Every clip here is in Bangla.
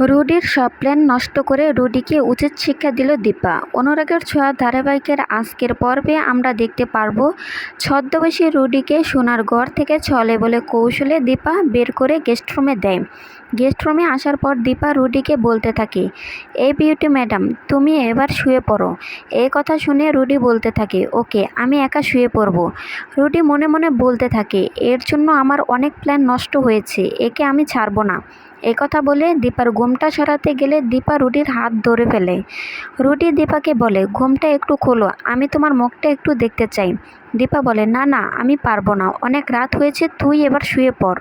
রুডির সব প্ল্যান নষ্ট করে রুডিকে উচিত শিক্ষা দিল দীপা। অনুরাগের ছোঁয়া ধারাবাহিকের আজকের পর্বে আমরা দেখতে পারব ছদ্মবেশী রুডিকে সোনার ঘর থেকে ছলে বলে কৌশলে দীপা বের করে গেস্ট রুমে দেয়। গেস্ট রুমে আসার পর দীপা রুডিকে বলতে থাকে, এই বিউটি ম্যাডাম, তুমি এবার শুয়ে পড়ো। এই কথা শুনে রুডি বলতে থাকে, ওকে, আমি একা শুয়ে পড়ব। রুডি মনে মনে বলতে থাকে, এর জন্য আমার অনেক প্ল্যান নষ্ট হয়েছে, একে আমি ছাড়বো না। কথা বলে দীপার ঘুমটা সরাতে গেলে দীপা রুডির হাত ধরে ফেলে। রুডি দীপাকে বলে, ঘুমটা একটু খোলো, আমি তোমার মুখটা একটু দেখতে চাই। দীপা বলে, না না, আমি পারব না, অনেক রাত হয়েছে, তুই এবার শুয়ে পড়।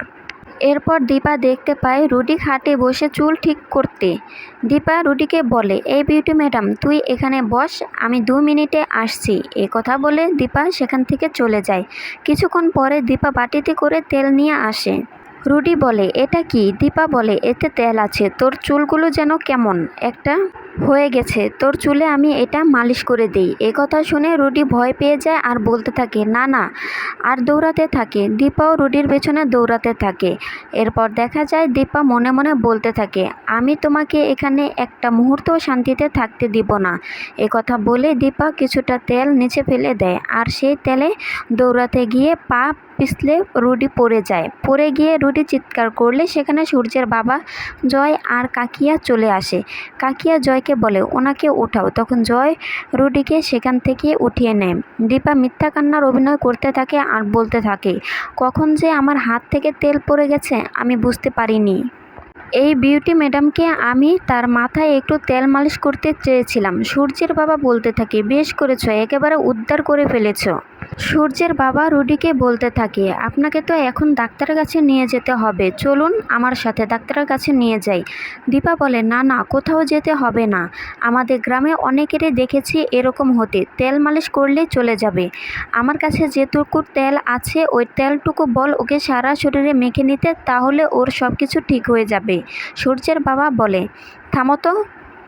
এরপর দীপা দেখতে পায় রুডি খাটে বসে চুল ঠিক করতে। দীপা রুডিকে বলে, এই বিউটি ম্যাডাম, তুই এখানে বস, আমি দু মিনিটে আসছি। এ কথা বলে দীপা সেখান থেকে চলে যায়। কিছুক্ষণ পরে দীপা বাটিতে করে তেল নিয়ে আসে। রুডি বলে, এটা কি? দীপা বলে, এতে তেল আছে। তোর চুলগুলো যেন কেমন? একটা হয়ে গেছে। তোর চুলে আমি এটা মালিশ করে দিই। এ কথা শুনে রুডি ভয় পেয়ে যায় আর বলতে থাকে, না না, আর দৌড়াতে থাকে। দীপাও রুডির পেছনে দৌড়াতে থাকে। এরপর দেখা যায় দীপা মনে মনে বলতে থাকে, আমি তোমাকে এখানে একটা মুহূর্তও শান্তিতে থাকতে দিব না। এ কথা বলে দীপা কিছুটা তেল নিচে ফেলে দেয় আর সেই তেলে দৌড়াতে গিয়ে পা পিছলে রুডি পড়ে যায়। পড়ে গিয়ে রুডি চিৎকার করলে সেখানে সূর্যের বাবা জয় আর কাকিয়া চলে আসে। কাকিয়া জয়কে বলে, ওনাকে ওঠাও তখন জয় রুডিকে সেখান থেকে উঠিয়ে নেয়। দীপা মিথ্যা কান্নার অভিনয় করতে থাকে আর বলতে থাকে, কখন যে আমার হাত থেকে তেল পড়ে গেছে, আমি বুঝতে পারিনি। এই বিউটি ম্যাডামকে আমি তার মাথায় একটু তেল মালিশ করতে চেয়েছিলাম। সূর্যের বাবা বলতে থাকে, বেশ করেছ, একেবারে উদ্ধার করে ফেলেছ। সূর্যের বাবা রুডিকে বলতে থাকে, আপনাকে তো এখন ডাক্তারের কাছে নিয়ে যেতে হবে। চলুন আমার সাথে ডাক্তারের কাছে নিয়ে যাই। দীপা বলে, না না, কোথাও যেতে হবে না। আমাদের গ্রামে অনেকেরই দেখেছি এরকম হতে। তেল মালিশ করলেই চলে যাবে। আমার কাছে যেটুকু তেল আছে, ওই তেলটুকু বল ওকে সারা শরীরে মেখে নিতে, তাহলে ওর সব কিছু ঠিক হয়ে যাবে। সূর্যের বাবা বলে, থামো তো,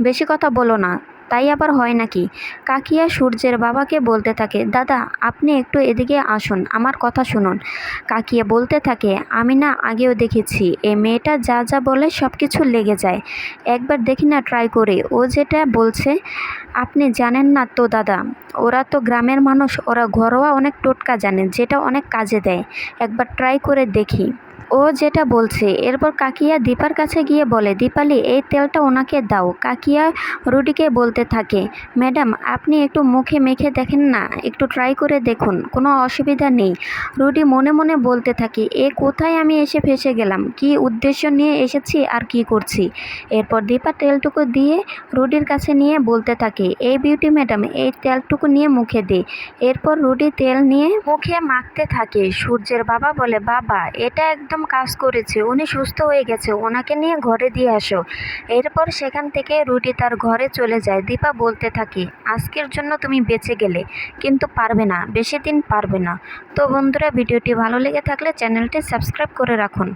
বেশি কথা বলো না, তাই আবার হয় নাকি? কাকিয়া সূর্যের বাবাকে বলতে থাকে, দাদা, আপনি একটু এদিকে আসুন, আমার কথা শুনুন। কাকিয়া বলতে থাকে, আমি না আগেও দেখেছি, এ মেয়েটা যা যা বলে সব কিছু লেগে যায়। একবার দেখি না ট্রাই করে, ও যেটা বলছে, আপনি জানেন না তো দাদা, ওরা তো গ্রামের মানুষ, ওরা ঘরোয়া অনেক টোটকা জানে, যেটা অনেক কাজে দেয়। একবার ট্রাই করে দেখি। ও যেটা বলছে, এরপর কাকিয়া দীপার কাছে গিয়ে বলে, দীপালি, এই তেলটা ওনাকে দাও কাকিয়া রুডিকে বলতে থাকে, ম্যাডাম, আপনি একটু মুখে মেখে দেখেন না, একটু ট্রাই করে দেখুন, কোনো অসুবিধা নেই রুডি মনে মনে বলতে থাকে, এ কোথায় আমি এসে ফেসে গেলাম? কি উদ্দেশ্য নিয়ে এসেছি আর কি করছি এরপর দীপা তেলটুকু দিয়ে রুডির কাছে নিয়ে বলতে থাকে, এই বিউটি ম্যাডাম, এই তেলটুকু নিয়ে মুখে দে এরপর রুডি তেল নিয়ে মুখে মাখতে থাকে। সূর্যের বাবা বলে, বাবা, এটা একদম কাজ করেছে, উনি সুস্থ হয়ে গেছে, ওনাকে নিয়ে ঘরে দিয়ে আসো। এরপর সেখান থেকে রুটি তার ঘরে চলে যায়। দীপা বলতে থাকি, আজকের জন্য তুমি বেঁচে গেলে, কিন্তু পারবে না, বেশি দিন পারবে না। তো বন্ধুরা, ভিডিওটি ভালো লেগে থাকলে চ্যানেলটি সাবস্ক্রাইব করে রাখুন।